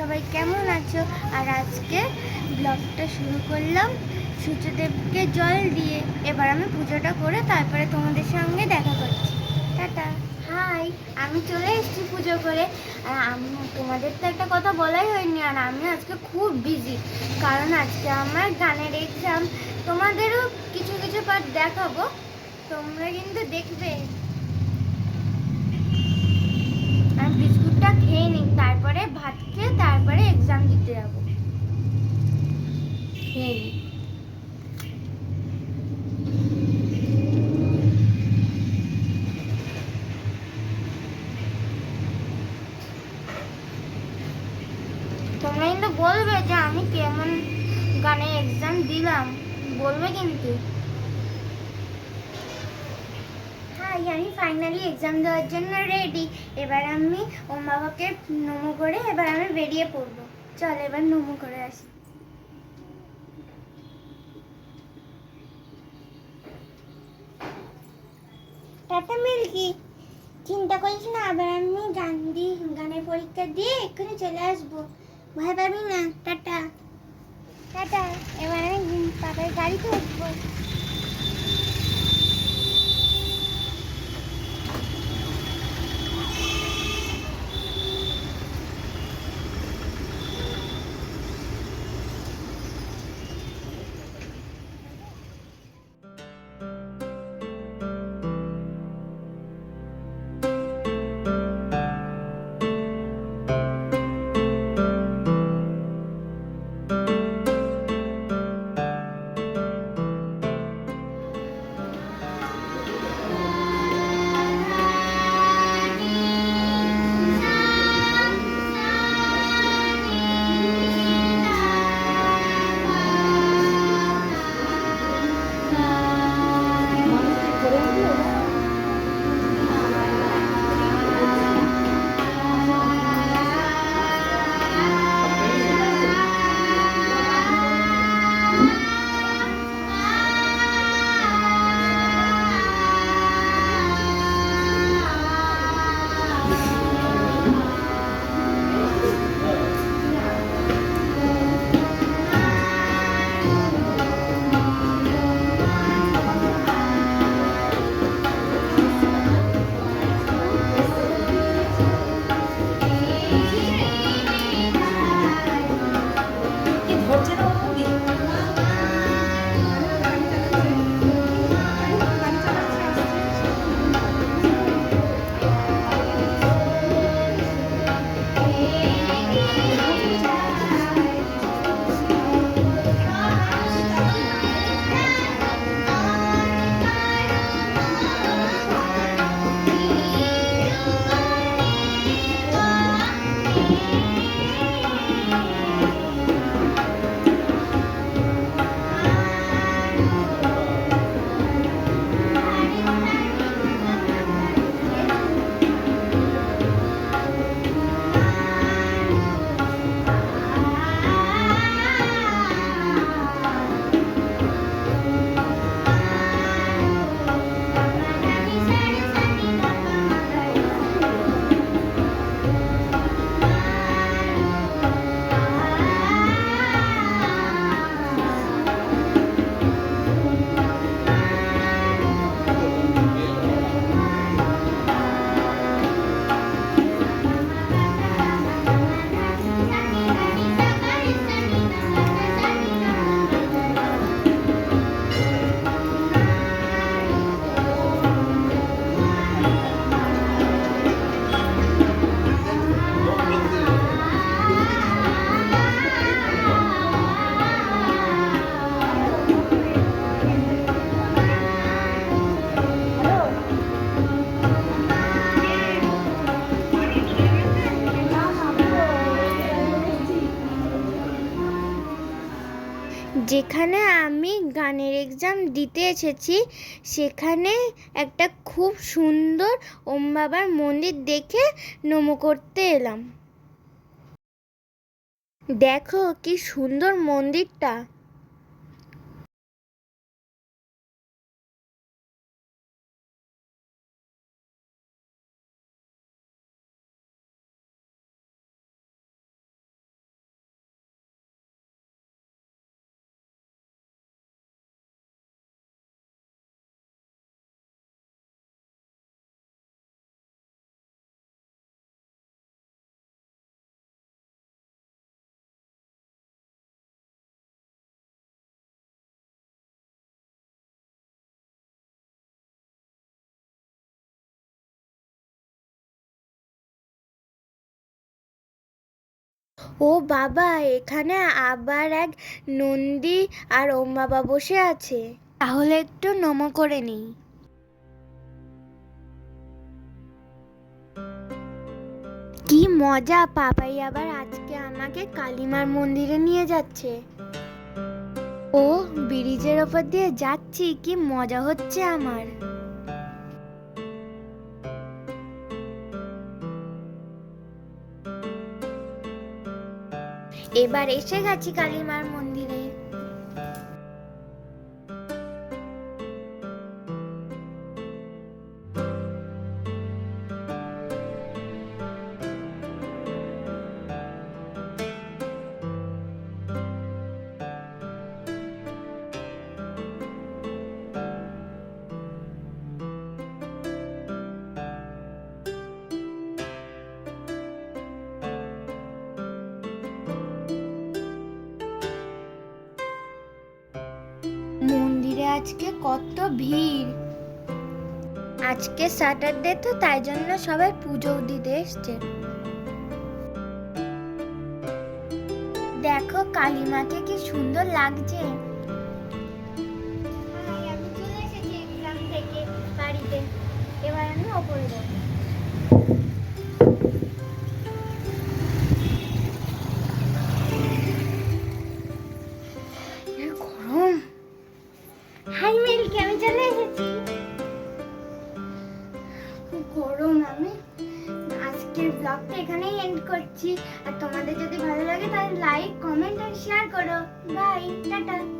সবাই কেমন আছো? আর আজকে ব্লগটা শুরু করলাম সূর্যদেবকে জল দিয়ে। এবার আমি পুজোটা করে তারপরে তোমাদের সঙ্গে দেখা করছি। আমি চলে এসেছি পুজো করে। আর আমি, তোমাদের তো একটা কথা বলাই হয়নি, আর আমি আজকে খুব বিজি কারণ আজকে আমার গানের এক্সাম তোমাদেরও কিছু কিছু পার্ট দেখাবো। তোমরা কিন্তু দেখবে। আমি বিস্কুটটা খেয়ে নিই, তারপরে ভাত খেয়ে তারপরে এক্সাম দিতে যাব। খেয়ে নিই তোমরা কিন্তু বলবে যে আমি কেমন গানে এক্সাম দিলাম। বলবে কিন্তু। হাই আমি ফাইনালি এক্সাম দেওয়ার জন্য রেডি এবার আমি ওর বাবাকে নমো করে এবার আমি বেরিয়ে পড়ব। চল, এবার নমো করে আসি। টাটা মিল্কি, চিন্তা করিস না আবার আমি গান দিই গানের পরীক্ষা দিয়ে এক্ষুনি চলে আসব। ভয় পাবি না টাটা টাটা এবার আমি পাপার গাড়িতে উঠবো যেখানে আমি গানের এক্সাম দিতে এসেছি, সেখানে একটা খুব সুন্দর ওম বাবার মন্দির দেখে নমো করতে এলাম। দেখো কি সুন্দর মন্দিরটা। ও বাবা, এখানে আবার এক নন্দী আর ওম বাবা বসে আছে। তাহলে একটু নমো করে নিই। কি মজা, পাপাই আবার আজকে আমাকে কালিমার মন্দিরে নিয়ে যাচ্ছে। ও, ব্রিজের ওপর দিয়ে যাচ্ছি, কি মজা হচ্ছে আমার। এবার এসে গেছি কালিমার মন্দিরে। আজকে কত ভিড়। আজকে স্যাটারডে তো তাই জন্য সবাই পুজো দিতে এসছে। দেখো কালিমাকে কি সুন্দর লাগছে। হাই আমি চলে এসেছি? গরম আমি। আজকের ব্লগটা এখানেই এন্ড করছি। আর তোমাদের যদি ভালো লাগে তাহলে লাইক কমেন্ট আর শেয়ার করো। Bye tata.